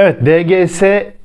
Evet DGS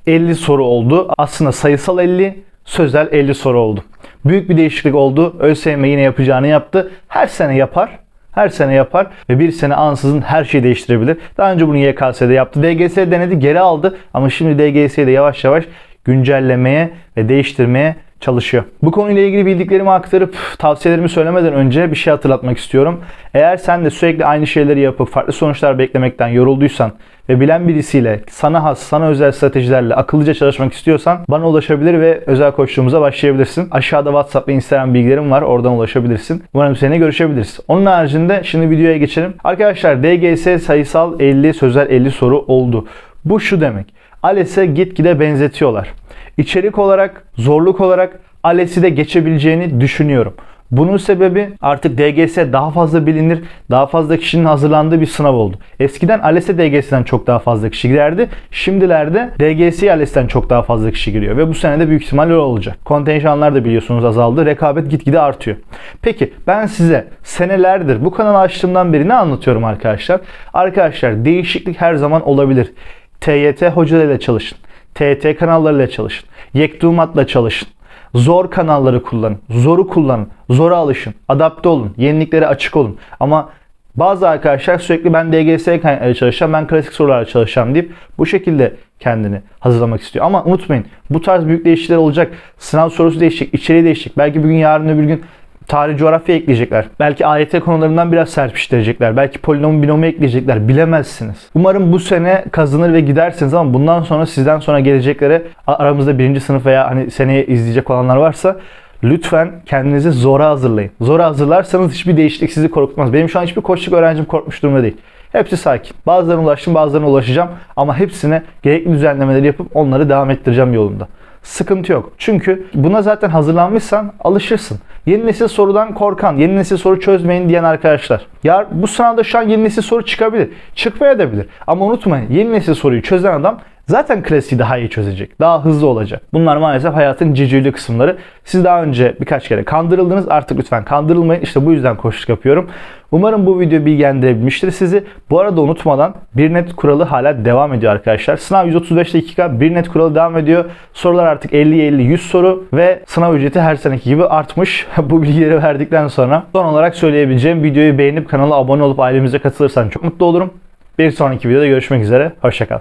50 soru oldu. Aslında sayısal 50, sözel 50 soru oldu. Büyük bir değişiklik oldu. ÖSYM yine yapacağını yaptı. Her sene yapar. Her sene yapar ve bir sene ansızın her şeyi değiştirebilir. Daha önce bunu YKS'de yaptı. DGS denedi geri aldı ama şimdi DGS'yi de yavaş yavaş güncellemeye ve değiştirmeye çalışıyor. Bu konuyla ilgili bildiklerimi aktarıp tavsiyelerimi söylemeden önce bir şey hatırlatmak istiyorum. Eğer sen de sürekli aynı şeyleri yapıp farklı sonuçlar beklemekten yorulduysan ve bilen birisiyle sana has, sana özel stratejilerle akıllıca çalışmak istiyorsan bana ulaşabilir ve özel koçluğumuza başlayabilirsin. Aşağıda WhatsApp ve Instagram bilgilerim var. Oradan ulaşabilirsin. Umarım seninle görüşebiliriz. Onun haricinde şimdi videoya geçelim. Arkadaşlar DGS sayısal 50, sözel 50 soru oldu. Bu şu demek. ALES'e gitgide benzetiyorlar. İçerik olarak, zorluk olarak ALES'i de geçebileceğini düşünüyorum. Bunun sebebi artık DGS daha fazla bilinir, daha fazla kişinin hazırlandığı bir sınav oldu. Eskiden ALES'e DGS'den çok daha fazla kişi girerdi. Şimdilerde DGS'ye ALES'ten çok daha fazla kişi giriyor ve bu sene de büyük ihtimalle öyle olacak. Kontenjanlar da biliyorsunuz azaldı. Rekabet gitgide artıyor. Peki ben size senelerdir bu kanalı açtığımdan beri ne anlatıyorum arkadaşlar? Arkadaşlar değişiklik her zaman olabilir. TYT hocalarıyla çalışın. TYT kanallarıyla çalışın. Yektumatla çalışın. Zor kanalları kullanın. Zoru kullanın. Zora alışın. Adapte olun. Yeniliklere açık olun. Ama bazı arkadaşlar sürekli ben DGS kaynakları çalışacağım, ben klasik sorularla çalışacağım deyip bu şekilde kendini hazırlamak istiyor. Ama unutmayın bu tarz büyük değişiklikler olacak. Sınav sorusu değişecek, içeriği değişecek. Belki bugün yarın öbür gün tarih coğrafya ekleyecekler. Belki AYT konularından biraz serpiştirecekler. Belki polinom binomu ekleyecekler. Bilemezsiniz. Umarım bu sene kazanır ve gidersiniz ama bundan sonra sizden sonra geleceklere aramızda birinci sınıf veya hani seneye izleyecek olanlar varsa lütfen kendinizi zora hazırlayın. Zora hazırlarsanız hiçbir değişiklik sizi korkutmaz. Benim şu an hiçbir koçluk öğrencim korkmuş durumda değil. Hepsi sakin. Bazılarına ulaştım, bazılarına ulaşacağım ama hepsine gerekli düzenlemeleri yapıp onları devam ettireceğim yolunda. Sıkıntı yok. Çünkü buna zaten hazırlanmışsan alışırsın. Yeni nesil sorudan korkan, yeni nesil soru çözmeyin diyen arkadaşlar. Ya bu sınavda şu an yeni nesil soru çıkabilir. Çıkmayabilir. Ama unutmayın yeni nesil soruyu çözen adam zaten klasiği daha iyi çözecek. Daha hızlı olacak. Bunlar maalesef hayatın cicili kısımları. Siz daha önce birkaç kere kandırıldınız. Artık lütfen kandırılmayın. İşte bu yüzden koşuluk yapıyorum. Umarım bu video bilgilendirebilmiştir sizi. Bu arada unutmadan bir net kuralı hala devam ediyor arkadaşlar. Sınav 135 dakika bir net kuralı devam ediyor. Sorular artık 50-50-100 soru ve sınav ücreti her seneki gibi artmış. bu bilgileri verdikten sonra son olarak söyleyebileceğim videoyu beğenip kanala abone olup ailemize katılırsan çok mutlu olurum. Bir sonraki videoda görüşmek üzere. Hoşçakal.